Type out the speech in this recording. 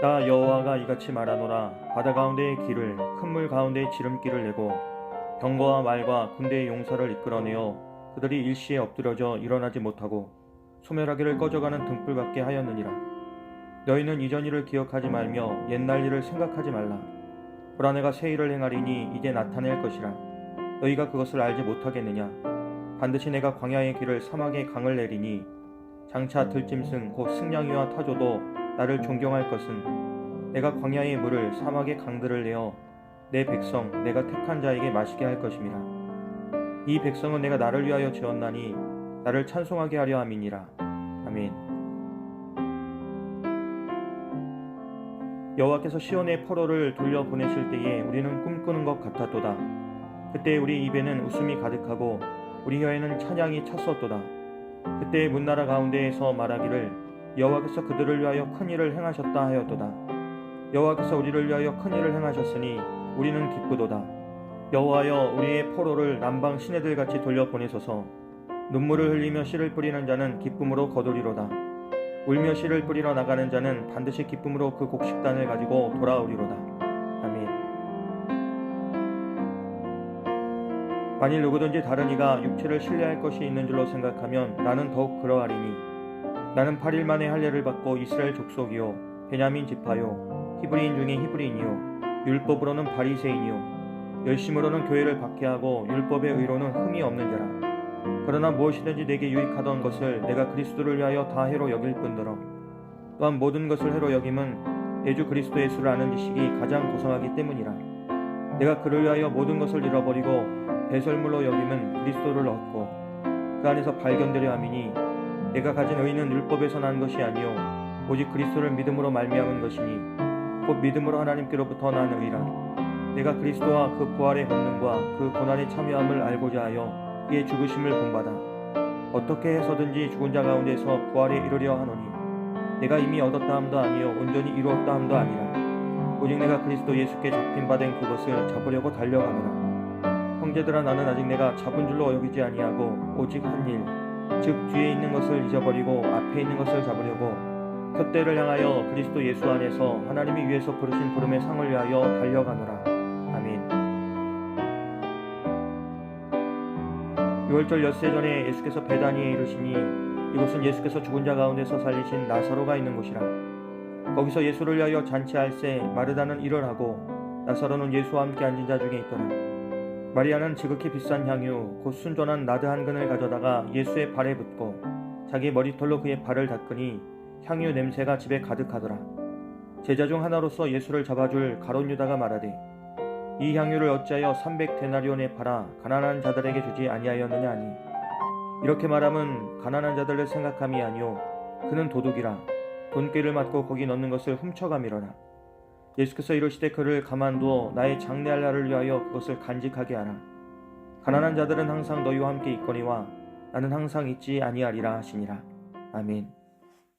나 여호와가 이같이 말하노라. 바다 가운데의 길을 큰 물 가운데 지름길을 내고 병거와 말과 군대의 용사를 이끌어내어 그들이 일시에 엎드려져 일어나지 못하고 소멸하기를 꺼져가는 등불 같게 하였느니라. 너희는 이전 일을 기억하지 말며 옛날 일을 생각하지 말라 내가 새 일을 행하리니 이제 나타낼 것이라. 너희가 그것을 알지 못하겠느냐? 반드시 내가 광야의 길을 사막의 강을 내리니 장차 들짐승 곧 승냥이와 타조도 나를 존경할 것은 내가 광야의 물을 사막의 강들을 내어 내 백성 내가 택한 자에게 마시게 할 것임이라. 이 백성은 내가 나를 위하여 지었나니 나를 찬송하게 하려 함이니라. 아멘. 여호와께서 시온의 포로를 돌려 보내실 때에 우리는 꿈꾸는 것 같았도다. 그때 우리 입에는 웃음이 가득하고 우리 혀에는 찬양이 찼었도다. 그때 문나라 가운데에서 말하기를 여호와께서 그들을 위하여 큰 일을 행하셨다 하였도다. 여호와께서 우리를 위하여 큰 일을 행하셨으니 우리는 기쁘도다. 여호와여 우리의 포로를 남방 시내들 같이 돌려 보내소서. 눈물을 흘리며 씨를 뿌리는 자는 기쁨으로 거두리로다. 울며 씨를 뿌리러 나가는 자는 반드시 기쁨으로 그 곡식단을 가지고 돌아오리로다. 아멘. 만일 누구든지 다른 이가 육체를 신뢰할 것이 있는 줄로 생각하면 나는 더욱 그러하리니 나는 8일 만에 할례를 받고 이스라엘 족속이요 베냐민 지파요 히브리인 중에 히브리인이요 율법으로는 바리새인이요 열심으로는 교회를 박해하고 율법의 의로는 흠이 없는 자라. 그러나 무엇이든지 내게 유익하던 것을 내가 그리스도를 위하여 다 해로 여길 뿐더러. 또한 모든 것을 해로 여김은 예주 그리스도 예수를 아는 지식이 가장 고상하기 때문이라. 내가 그를 위하여 모든 것을 잃어버리고 배설물로 여김은 그리스도를 얻고 그 안에서 발견되려 함이니 내가 가진 의는 율법에서 난 것이 아니요 오직 그리스도를 믿음으로 말미암은 것이니 곧 믿음으로 하나님께로부터 난 의라 내가 그리스도와 그 부활의 권능과 그 고난에 참여함을 알고자 하여 그의 죽으심을 본받아 어떻게 해서든지 죽은 자 가운데서 부활에 이르려 하노니 내가 이미 얻었다 함도 아니요 온전히 이루었다 함도 아니라 오직 내가 그리스도 예수께 잡힌 바 된 그것을 잡으려고 달려가노라. 형제들아 나는 아직 내가 잡은 줄로 여기지 아니하고 오직 한일 즉 뒤에 있는 것을 잊어버리고 앞에 있는 것을 잡으려고 푯대를 향하여 그리스도 예수 안에서 하나님이 위에서 부르신 부름의 상을 위하여 달려가노라. 아멘. 6월절 엿새 전에 예수께서 베다니에 이르시니 이곳은 예수께서 죽은 자 가운데서 살리신 나사로가 있는 곳이라. 거기서 예수를 위하여 잔치할 새 마르다는 일을 하고 나사로는 예수와 함께 앉은 자 중에 있더라 마리아는 지극히 비싼 향유 곧 순전한 나드 한 근을 가져다가 예수의 발에 붓고 자기 머리털로 그의 발을 닦으니 향유 냄새가 집에 가득하더라. 제자 중 하나로서 예수를 잡아줄 가론 유다가 말하되 이 향유를 어찌하여 300 데나리온에 팔아 가난한 자들에게 주지 아니하였느냐 하니 이렇게 말함은 가난한 자들을 생각함이 아니요 그는 도둑이라 돈꾀를 맞고 거기 넣는 것을 훔쳐가미러라. 예수께서 이르시되 그를 가만두어 나의 장래할 날을 위하여 그것을 간직하게 하라. 가난한 자들은 항상 너희와 함께 있거니와 나는 항상 있지 아니하리라 하시니라. 아멘.